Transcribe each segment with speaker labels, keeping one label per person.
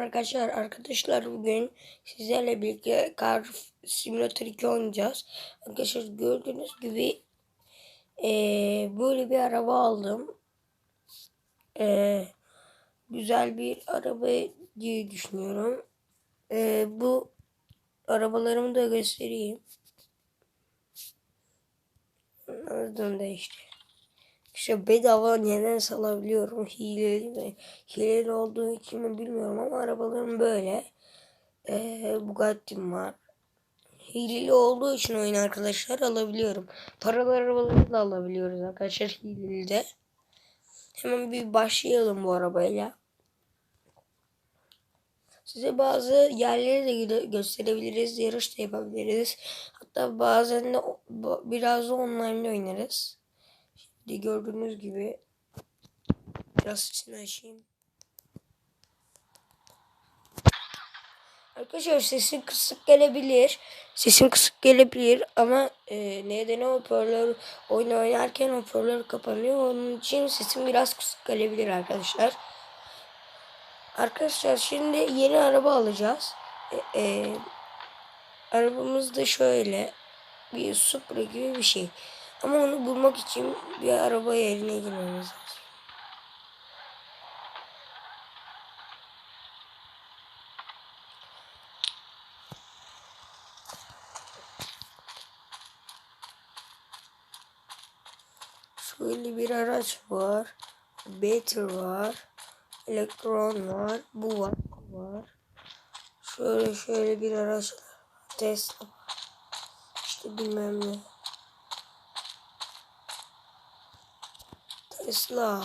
Speaker 1: arkadaşlar. Arkadaşlar bugün sizlerle birlikte Car Simulator 2 oynayacağız. Arkadaşlar gördüğünüz gibi eee, böyle bir araba aldım. Eee, güzel bir araba diye düşünüyorum. Eee, bu arabalarımı da göstereyim. Nereden de işte. İşte bedava neden salabiliyorum. Hileli mi? Hileli olduğu için mi bilmiyorum ama arabalarım böyle. Ee, Bugatti'm var. Hileli olduğu için oyun arkadaşlar alabiliyorum. Paralı arabaları da alabiliyoruz arkadaşlar hileli de. Hemen bir başlayalım bu arabayla. Size bazı yerleri de gö- gösterebiliriz. Yarış da yapabiliriz. Hatta bazen de biraz da online oynarız. Şimdi gördüğünüz gibi biraz sesini açayım. Arkadaşlar sesim kısık gelebilir. Sesim kısık gelebilir ama e, nedeni hoparlör oyun oynarken hoparlör kapanıyor. Onun için sesim biraz kısık gelebilir arkadaşlar. Arkadaşlar şimdi yeni araba alacağız. E, e, arabamız da şöyle bir Supra gibi bir şey. Ama onu bulmak için bir araba yerine girmemiz lazım. Şöyle bir araç var. Better var. Elektron var. Bu var. Bu var. Şöyle şöyle bir araç var. Tesla. İşte bilmem ne. Tesla.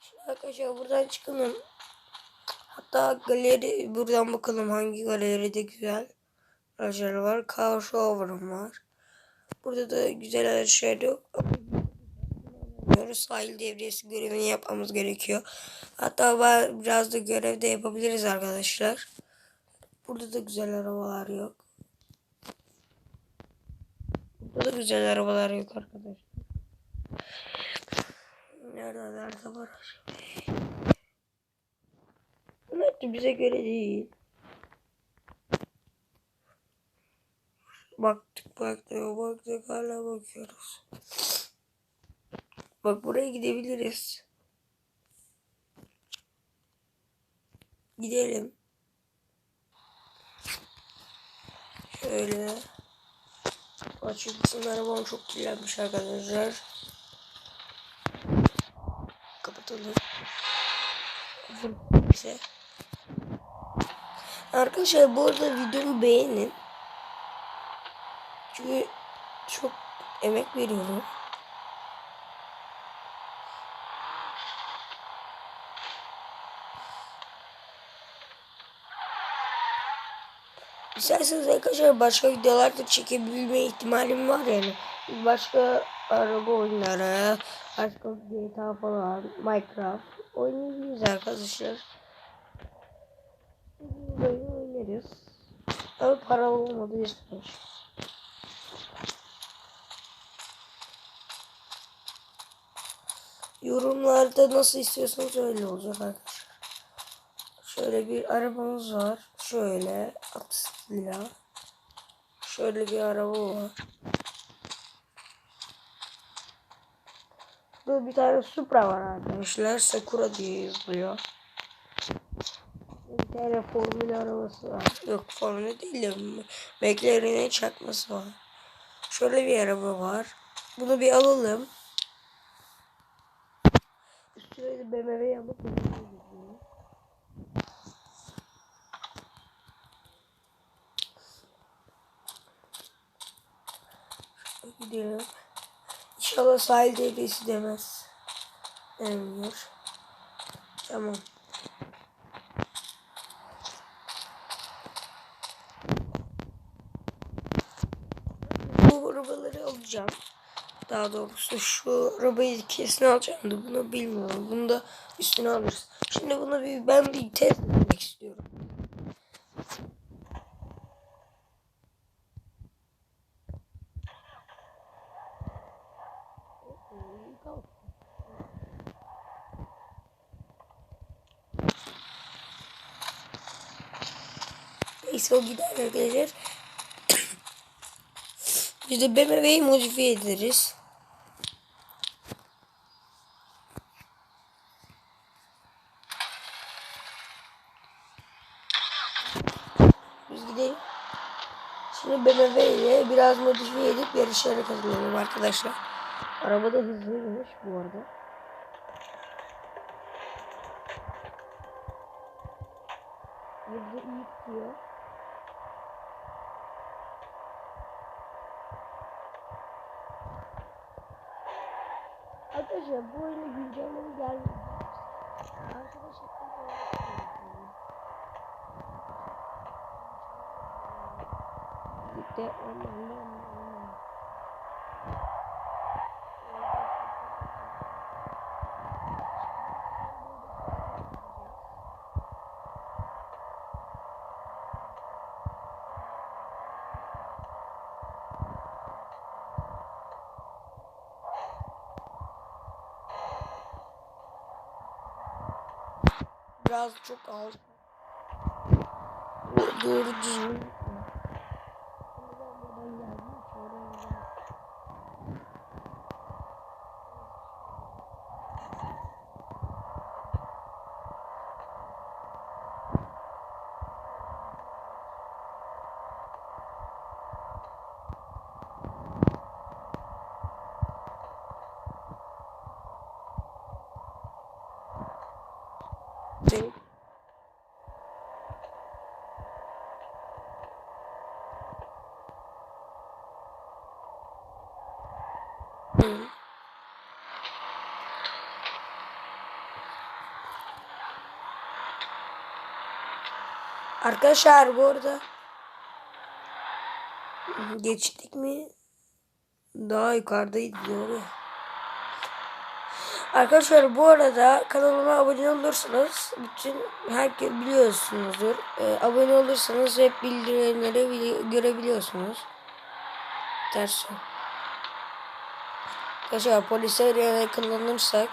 Speaker 1: Şimdi arkadaşlar buradan çıkalım. Hatta galeri buradan bakalım hangi galeride güzel araçlar var. Car Showroom var. Burada da güzel araçlar yok. Yapıyoruz. Sahil devriyesi görevini yapmamız gerekiyor. Hatta biraz da görevde yapabiliriz arkadaşlar. Burada da güzel arabalar yok. Burada da güzel arabalar yok arkadaşlar. Nerede nerede var? Bunlar da bize göre değil. Baktık baktık baktık hala bakıyoruz. Bak buraya gidebiliriz. Gidelim. Şöyle. Açık bizim arabam çok kirlenmiş arkadaşlar. Kapatalım. Neyse. Arkadaşlar bu arada videomu beğenin. Çünkü çok emek veriyorum. İsterseniz arkadaşlar başka videolarda çekebilme ihtimalim var yani. Başka araba oyunları, başka GTA falan, Minecraft oynayabiliriz arkadaşlar. Böyle oynarız. Ama para olmadığı için. Yorumlarda nasıl istiyorsanız öyle olacak arkadaşlar. Şöyle bir arabamız var. Şöyle Atilla. Şöyle bir araba var. Burada bir tane Supra var arkadaşlar. Sakura diye yazılıyor. Bir tane formül arabası var. Yok formül değil de McLaren'in çakması var. Şöyle bir araba var. Bunu bir alalım. Üstüne de BMW yapıp gidelim. İnşallah sahil devresi demez. Demiyor. Tamam. Bu arabaları alacağım. Daha doğrusu şu arabayı kesin alacağım da bunu bilmiyorum. Bunu da üstüne alırız. Şimdi bunu bir ben bir test O gider arkadaşlar. Biz de BMW'yi modifiye ederiz. Biz gidelim. Şimdi BMW ile biraz modifiye edip yarışlara katılıyorum arkadaşlar. Araba da hızlıymış bu arada. Hızlı iyi gidiyor. Arkadaşlar bu oyuna güncelleme geldi. Arkadaşlar Bitti. Aman aman Biraz çok ağır. Doğru düzgün. Benim Hı. Arkadaşlar bu arada geçtik mi? Daha yukarıdaydı doğru. Arkadaşlar bu arada kanalıma abone olursanız bütün herkes biliyorsunuzdur. Ee, abone olursanız hep bildirimleri bili- görebiliyorsunuz. Ters. Arkadaşlar polise yakalanırsak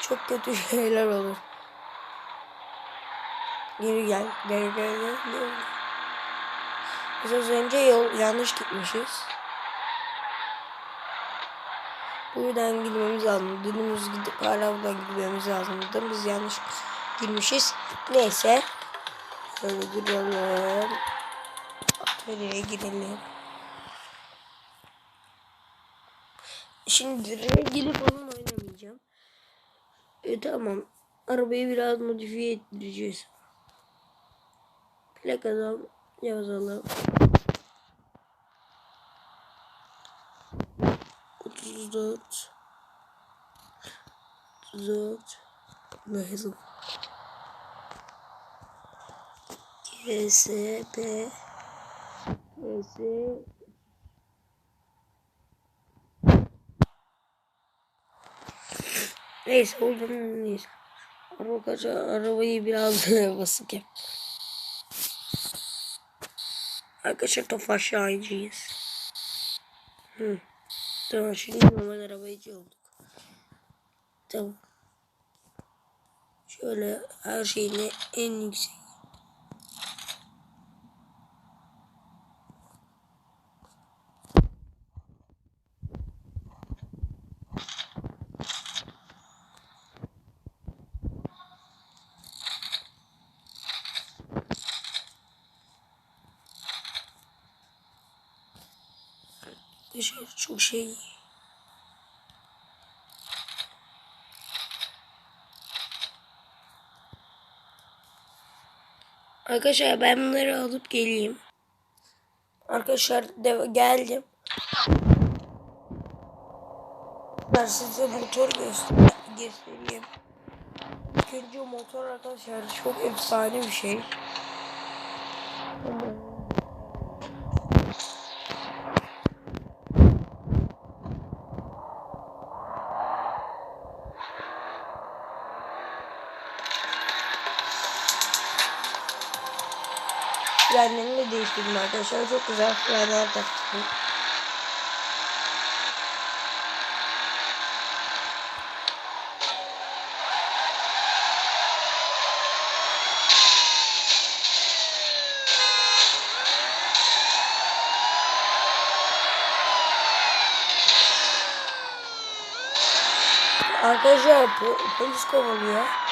Speaker 1: çok kötü şeyler olur. Geri gel. Geri gel. gel, gel. Biz az önce yol yanlış gitmişiz. Buradan gitmemiz lazım. Dönümüz gidip hala buradan gitmemiz lazım. Biz yanlış girmişiz. Neyse. Şöyle duralım. Atölyeye girelim. Şimdi regili falan oynamayacağım. E tamam. Arabayı biraz modifiye ettireceğiz. Plakadan yazalım. 34 34 Lazım. GSP GS Neyse oradan neyse. Araba arabayı biraz basık yap. Arkadaşlar tofaş ineceğiz. Hı. Tamam şimdi normal arabacı olduk. Tamam. Şöyle her şeyini en yüksek. Arkadaşlar çok şey. Arkadaşlar ben bunları alıp geleyim. Arkadaşlar de geldim. Ben size motor göster göstereyim. İlk önce motor arkadaşlar çok efsane bir şey. arkadaşlar çok güzel frenler taktım. Arkadaşlar polis kovalıyor.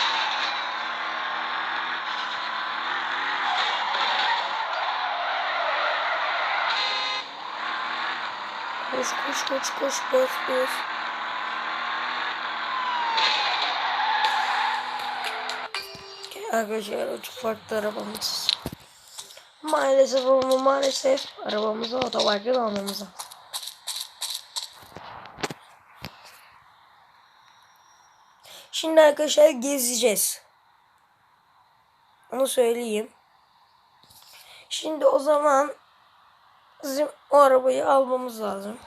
Speaker 1: Koş koş koş koş koş koş. Arkadaşlar o çok farklı arabamız. Maalesef ama maalesef arabamızı otoparktan almamız. Şimdi arkadaşlar gezeceğiz. Onu söyleyeyim. Şimdi o zaman bizim o arabayı almamız lazım.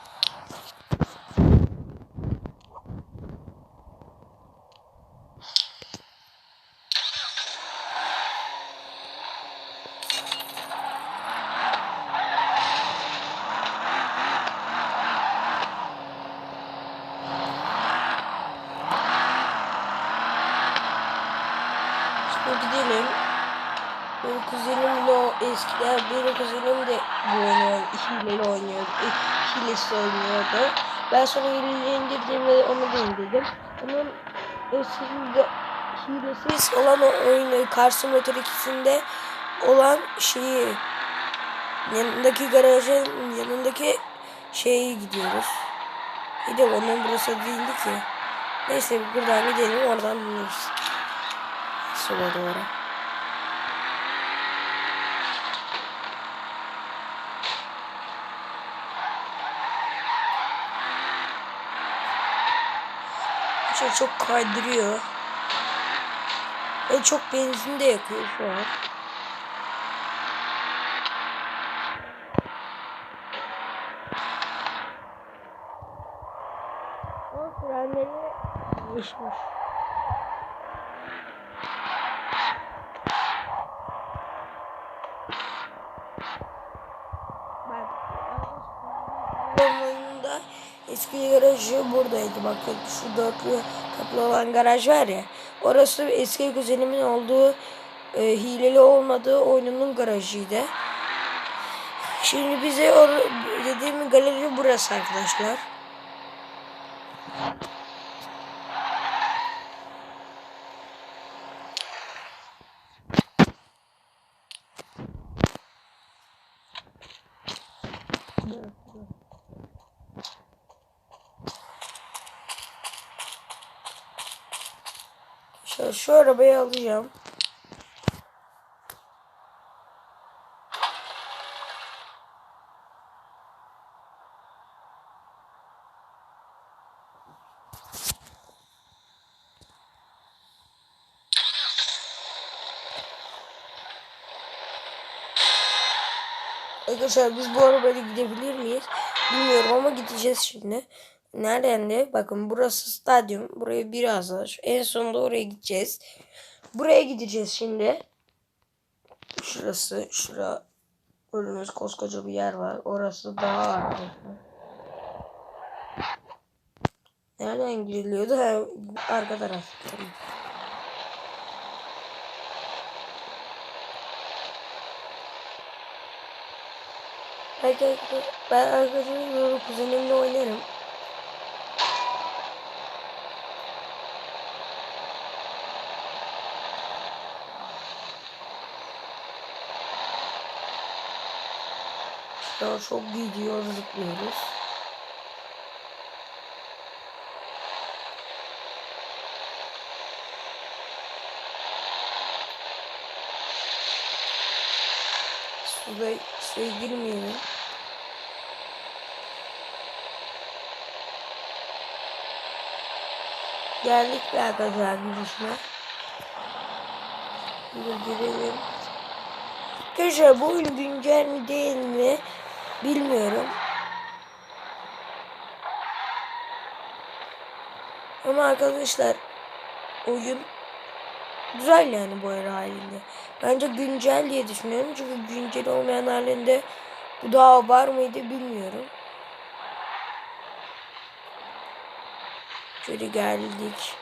Speaker 1: Şimdi gidelim. Benim kuzenimle o eskiden benim kuzenim de bu oyunu hileli oynuyordu. e, Hilesi oynuyordu. Ben sonra hileli ve onu da indirdim. Onun eskinde hilesiz olan o oyunu Car Simulator 2'sinde olan şeyi yanındaki garajın yanındaki şeye gidiyoruz. Bir onun burası değildi ki. Neyse buradan gidelim oradan dinleriz. Sola doğru. Şey çok kaydırıyor. Ve çok benzin de yakıyor şu an. Ama frenleri değişmiş. Bak. Oyununda eski garajı buradaydı. Bakın şu dörtlü kapılı olan garaj var ya. Orası eski kuzenimin olduğu e, hileli olmadığı oyunun garajıydı. Şimdi bize or dediğim galeri burası arkadaşlar. Şu, şu arabayı alacağım. Arkadaşlar biz bu arabayla gidebilir miyiz? Bilmiyorum ama gideceğiz şimdi. Nereden de? Bakın burası stadyum. Buraya biraz var. En sonunda oraya gideceğiz. Buraya gideceğiz şimdi. Şurası. Şura. Önümüz koskoca bir yer var. Orası daha arkadaşlar. Nereden giriliyordu? Ha, arka taraf. Belki ben arkadaşımla kuzenimle oynarım. Daha çok gidiyor zıplıyoruz. Suda suya girmeyelim. Geldik bir arkadaşlar girişine. Dur girelim. Arkadaşlar bu oyun güncel mi değil mi bilmiyorum. Ama arkadaşlar oyun güzel yani bu ara halinde. Bence güncel diye düşünüyorum. Çünkü güncel olmayan halinde bu daha var mıydı bilmiyorum. Şöyle geldik.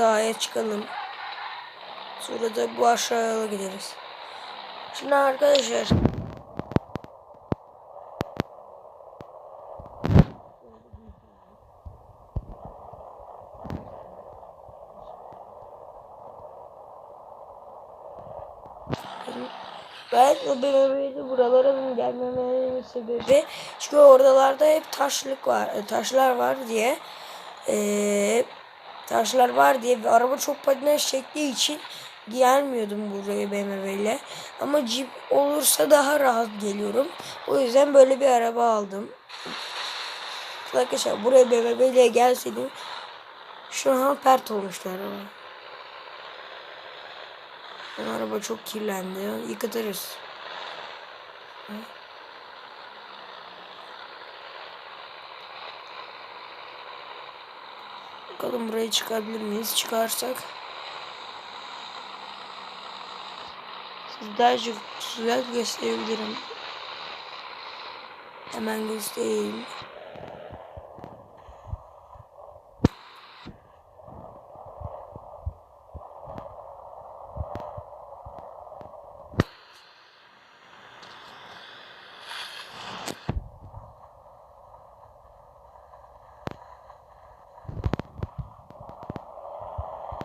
Speaker 1: Dağa çıkalım. Sonra da bu aşağıya gideriz. Şimdi arkadaşlar Ben o BMW'de buralara gelmememin sebebi çünkü oralarda hep taşlık var, e, taşlar var diye eee, taşlar var diye ve araba çok patinaj çektiği için gelmiyordum buraya BMW ile. Ama Jeep olursa daha rahat geliyorum. O yüzden böyle bir araba aldım. Arkadaşlar buraya BMW ile gelseydim şu an pert olmuştu araba. Araba çok kirlendi. Yıkatırız. Bakalım buraya çıkabilir miyiz? Çıkarsak. Sizlerce güzel gösterebilirim. Hemen göstereyim.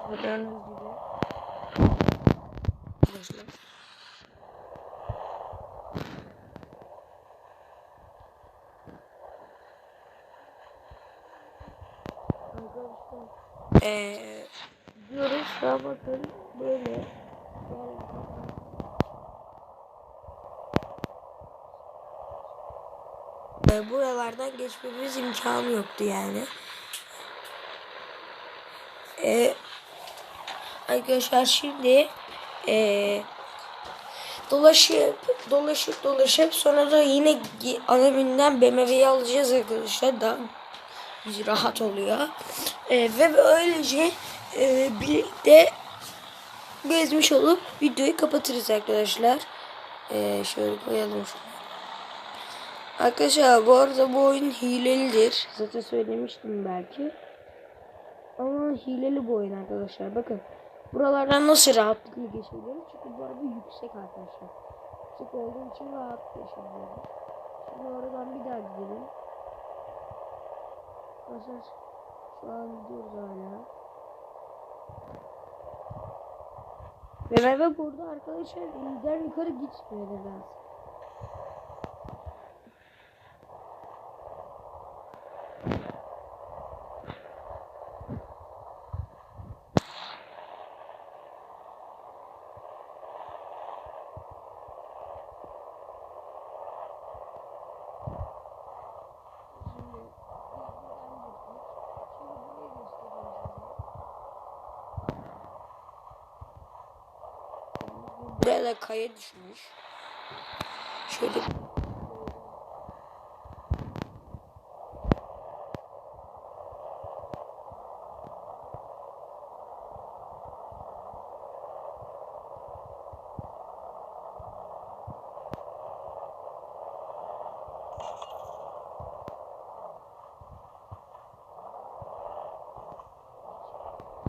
Speaker 1: Gördüğünüz gibi. Arkadaşlar. Eee diyoruz şu an bakın böyle. Ee, buralardan geçmemiz imkanı yoktu yani. Ee, arkadaşlar şimdi ee, dolaşıp dolaşıp dolaşıp sonra da yine gi- ana bininden BMW'yi alacağız arkadaşlar. Daha biz rahat oluyor. Ee, ve böylece ee, birlikte gezmiş olup videoyu kapatırız arkadaşlar. Ee, şöyle koyalım şunu. Arkadaşlar bu arada bu oyun hilelidir. Zaten söylemiştim belki. Ama hileli bu oyun arkadaşlar. Bakın. Buralardan nasıl rahatlıkla geçebiliyorum? Çünkü bu araba yüksek arkadaşlar. Yüksek olduğu için rahat geçebiliyorum. Şimdi oradan bir daha gidelim. Arkadaşlar şu an gidiyoruz hala. Ve ve burada arkadaşlar ileriden yukarı gitmiyor nedense. Buraya da kaya düşmüş. Şöyle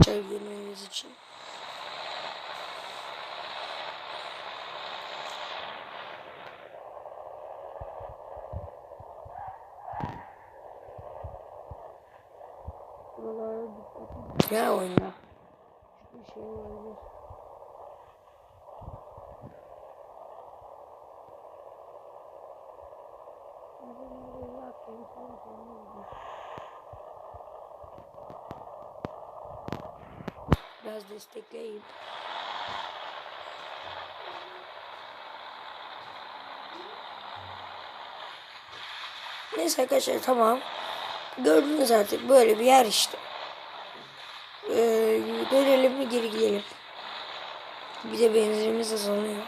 Speaker 1: çevirmeniz için. Ne oyunda? Hiçbir şey olabilir. Biraz destekleyin. Neyse arkadaşlar tamam. Gördünüz artık böyle bir yer işte. Dönelim mi geri gidelim. Bir de benzinimiz azalıyor.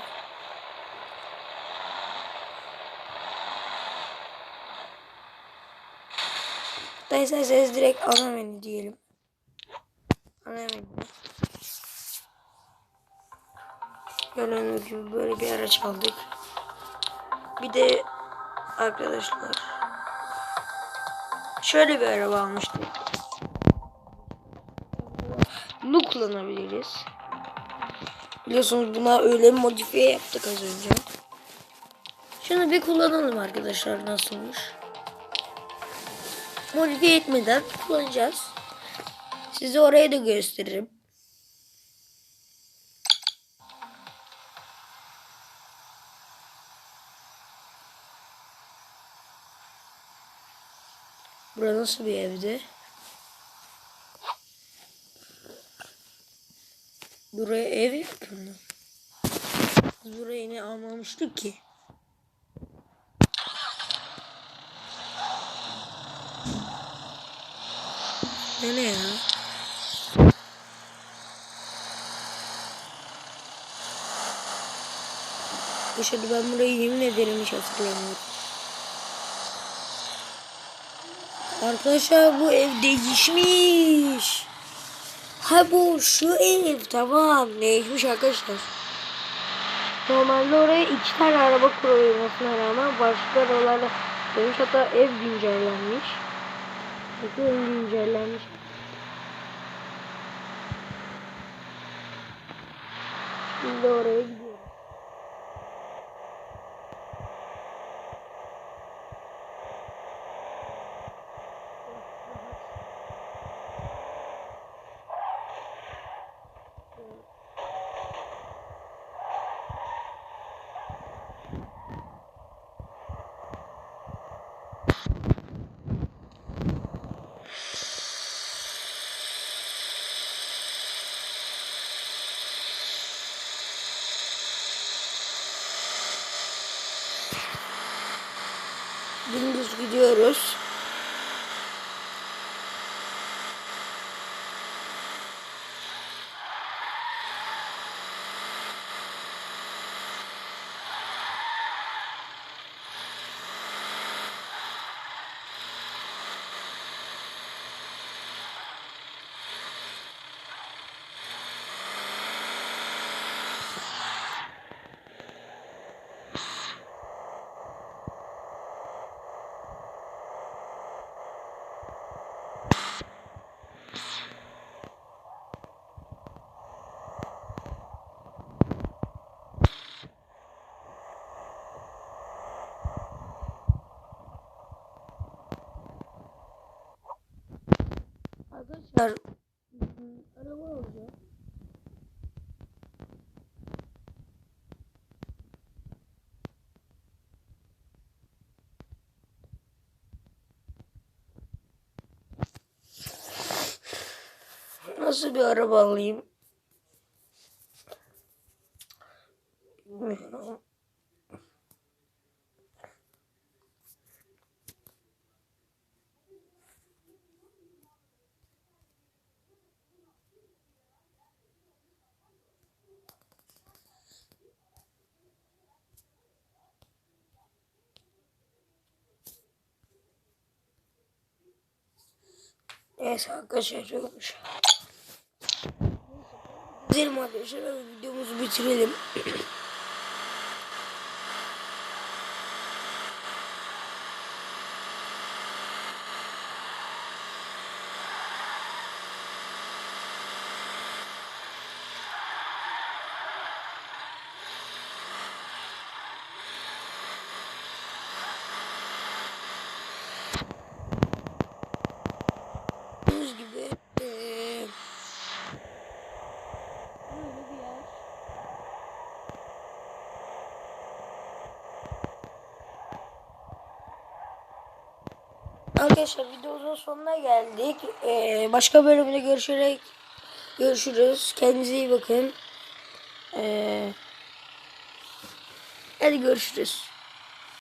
Speaker 1: Da isterseniz direkt ana menü diyelim. Ana menü. Gördüğünüz gibi böyle bir araç aldık. Bir de arkadaşlar şöyle bir araba almıştık. Kullanabiliriz. Biliyorsunuz buna öyle modifiye yaptık az önce. Şunu bir kullanalım arkadaşlar nasılmış. Modifiye etmeden kullanacağız. Size orayı da gösteririm. Burası nasıl bir evdi? Buraya ev. Biz buraya yine almamıştık ki. Ne ne ya? Yaşadı ben burayı yemin ederim hiç hatırlamıyorum. Arkadaşlar bu ev değişmiş. Ha bu şu ev tamam değişmiş arkadaşlar. Normalde oraya iki tane araba koyulmasına rağmen başka arabalarla demiş hatta ev güncellenmiş. Bakın ev güncellenmiş. Şimdi oraya gidiyorum. Dümdüz gidiyoruz. Arkadaşlar ım, araba alacağım. Nasıl bir araba alayım? Bilmiyorum. Neyse arkadaşlar olmuş. Gidelim arkadaşlar videomuzu bitirelim. Gördüğünüz gibi eee böyle bir yer. Arkadaşlar videomuzun sonuna geldik. Eee, başka bölümde görüşerek görüşürüz. Kendinize iyi bakın. Eee hadi görüşürüz.